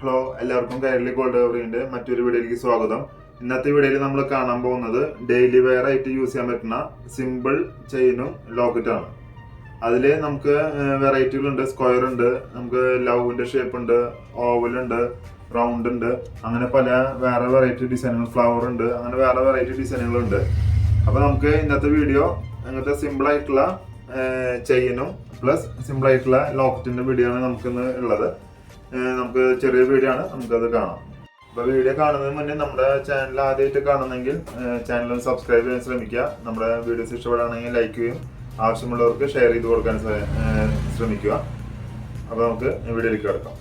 Hello എല്ലാവർക്കും Kairali gold കവറിന്റെ മറ്റൊരു വീഡിയോയിലേക്ക് സ്വാഗതം. ഇന്നത്തെ വീഡിയോയിൽ നമ്മൾ കാണാൻ പോകുന്നത് ഡെയിലി വെയർ ആയിട്ട് യൂസ് ചെയ്യാൻ പറ്റുന്ന സിമ്പിൾ ചെയിനും ലോക്കറ്റാണ് അതിൽ നമുക്ക് വെറൈറ്റികളുണ്ട് സ്ക്വയർ ഉണ്ട്. നമുക്ക് ലവിന്റെ ഷേപ്പ് ഉണ്ട് ഓവൽ ഉണ്ട് റൗണ്ട് ഉണ്ട്. അങ്ങനെ പല വേറെ വെറൈറ്റി ഡിസൈനുകൾ ഫ്ലവർ ഉണ്ട്. അങ്ങനെ വേറെ വെറൈറ്റി ഡിസൈനുകളുണ്ട് അപ്പോൾ നമുക്ക് ഇന്നത്തെ വീഡിയോ അങ്ങനത്തെ സിമ്പിൾ ആയിട്ടുള്ള ചെയിനും പ്ലസ് സിമ്പിൾ ആയിട്ടുള്ള ലോക്കറ്റിന്റെ വീഡിയോ ആണ് നമുക്കിന്ന് ഉള്ളത്. നമുക്ക് ചെറിയ വീഡിയോ ആണ്. നമുക്കത് കാണാം. അപ്പൊ വീഡിയോ കാണുന്നതിന് മുന്നേ നമ്മുടെ ചാനൽ ആദ്യമായിട്ട് കാണുന്നെങ്കിൽ ചാനൽ ഒന്ന് സബ്സ്ക്രൈബ് ചെയ്യാൻ ശ്രമിക്കുക. നമ്മുടെ വീഡിയോസ് ഇഷ്ടപ്പെടുകയാണെങ്കിൽ ലൈക്ക് ചെയ്യും. ആവശ്യമുള്ളവർക്ക് ഷെയർ ചെയ്ത് കൊടുക്കാൻ ശ്രമിക്കുക. അപ്പൊ നമുക്ക് വീഡിയോയിലേക്ക് കിടക്കാം.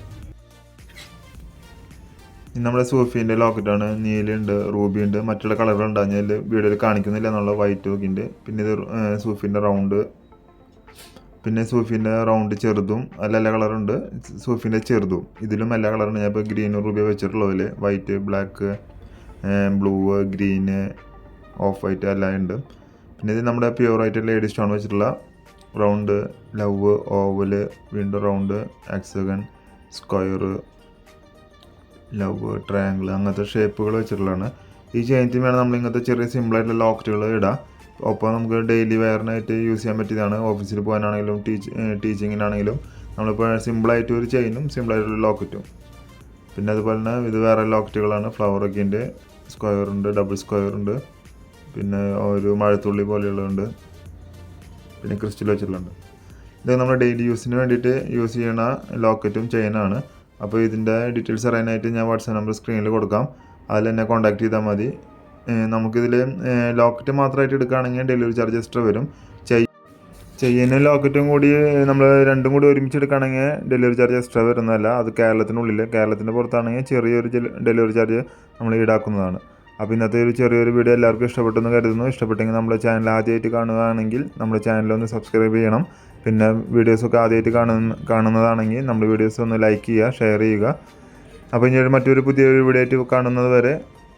നമ്മുടെ സൂഫിന്റെ ലോക്കറ്റാണ് നീലുണ്ട് റൂബി ഉണ്ട് മറ്റുള്ള കളറുകൾ ഉണ്ടാകുന്നതിൽ വീഡിയോയിൽ കാണിക്കുന്നില്ല. എന്നുള്ള വൈറ്റ് ഒക്കെ ഉണ്ട്. പിന്നെ ഇത് സൂഫീന്റെ റൗണ്ട് പിന്നെ സൂഫിന്റെ റൗണ്ട് ചെറുതും അതിൽ എല്ലാ കളറുണ്ട് സൂഫിന്റെ ചെറുതും. ഇതിലും എല്ലാ കളറുണ്ട് ഞാൻ ഇപ്പോൾ green ruby വെച്ചിട്ടുള്ളതിൽ white black blue green off white എല്ലാം ഉണ്ട്. പിന്നെ ഇത് നമ്മുടെ പ്യുവർ ആയിട്ട് ലേഡി സ്റ്റോൺ വെച്ചിട്ടുള്ള റൗണ്ട് ലവ് ഓവൽ വീണ്ടും round hexagon square love triangle അങ്ങനത്തെ ഷേപ്പുകൾ വെച്ചിട്ടുള്ളതാണ്. ഈ വേണം നമ്മൾ ഇങ്ങനത്തെ ചെറിയ സിമ്പിളായിട്ടുള്ള ലോക്കറ്റുകൾ ഇടാം. ഒപ്പം നമുക്ക് ഡെയിലി വെയറിനായിട്ട് യൂസ് ചെയ്യാൻ പറ്റിയതാണ്. ഓഫീസിൽ പോകാനാണെങ്കിലും ടീച്ച് ടീച്ചിങ്ങിനാണെങ്കിലും നമ്മളിപ്പോൾ സിമ്പിളായിട്ട് ഒരു ചെയിനും സിമ്പിളായിട്ടൊരു ലോക്കറ്റും പിന്നെ അതുപോലെ തന്നെ ഇത് വേറെ ലോക്കറ്റുകളാണ് ഫ്ലവറൊക്കെ ഉണ്ട്. സ്ക്വയർ ഉണ്ട് ഡബിൾ സ്ക്വയർ ഉണ്ട്. പിന്നെ ഒരു മഴത്തുള്ളി പോലെയുള്ളതുണ്ട്. പിന്നെ ക്രിസ്റ്റൽ വെച്ചിട്ടുള്ളത് ഇത് നമ്മൾ ഡെയിലി യൂസിന് വേണ്ടിയിട്ട് യൂസ് ചെയ്യുന്ന ലോക്കറ്റും ചെയിനാണ് അപ്പോൾ ഇതിന്റെ ഡീറ്റെയിൽസ് അറിയാനായിട്ട് ഞാൻ വാട്സാപ്പ് നമ്പർ സ്ക്രീനിൽ കൊടുക്കാം. അതിൽ എന്നെ കോൺടാക്ട് ചെയ്താൽ മതി. നമുക്കിതിൽ ലോക്കറ്റ് മാത്രമായിട്ട് എടുക്കുകയാണെങ്കിൽ ഡെലിവറി ചാർജ് എക്സ്ട്രാ വരും. ചെയി ചെയിനും ലോക്കറ്റും കൂടി നമ്മൾ രണ്ടും കൂടി ഒരുമിച്ച് എടുക്കുകയാണെങ്കിൽ ഡെലിവറി ചാർജ് എക്സ്ട്രാ വരുന്നതല്ല. അത് കേരളത്തിനുള്ളിൽ കേരളത്തിന്റെ പുറത്താണെങ്കിൽ ചെറിയൊരു ഡെലിവറി ചാർജ് നമ്മൾ ഈടാക്കുന്നതാണ്. അപ്പോൾ ഇന്നത്തെ ഒരു ചെറിയൊരു വീഡിയോ എല്ലാവർക്കും ഇഷ്ടപ്പെട്ടെന്ന് കരുതുന്നു. ഇഷ്ടപ്പെട്ടെങ്കിൽ നമ്മുടെ ചാനൽ ആദ്യമായിട്ട് കാണുകയാണെങ്കിൽ നമ്മുടെ ചാനലൊന്ന് സബ്സ്ക്രൈബ് ചെയ്യണം. പിന്നെ വീഡിയോസൊക്കെ ആദ്യമായിട്ട് കാണുന്ന കാണുന്നതാണെങ്കിൽ നമ്മൾ വീഡിയോസ് ഒന്ന് ലൈക്ക് ചെയ്യുക ഷെയർ ചെയ്യുക. അപ്പോൾ ഇനി മറ്റൊരു പുതിയൊരു വീഡിയോ ആയിട്ട് കാണുന്നത് വരെ